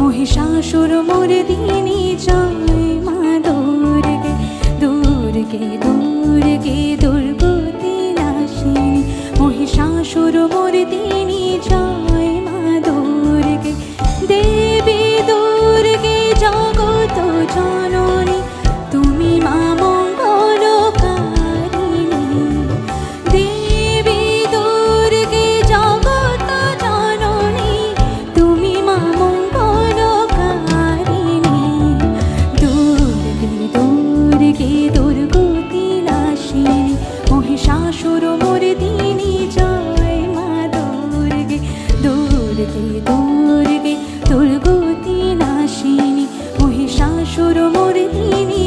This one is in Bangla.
মহিষাসুর মুরদিনী জয় মা দুর্গে দুর্গে দুর্গে দুর্গতি নাশিনী। মহিষাসুর মর্দিনী জয় শাশুর মোর দিনী জয় মা দুর্গে দুর্গে দুর্গে দুর্গতি নাশিনী। মহিষাসুর মোর দিনী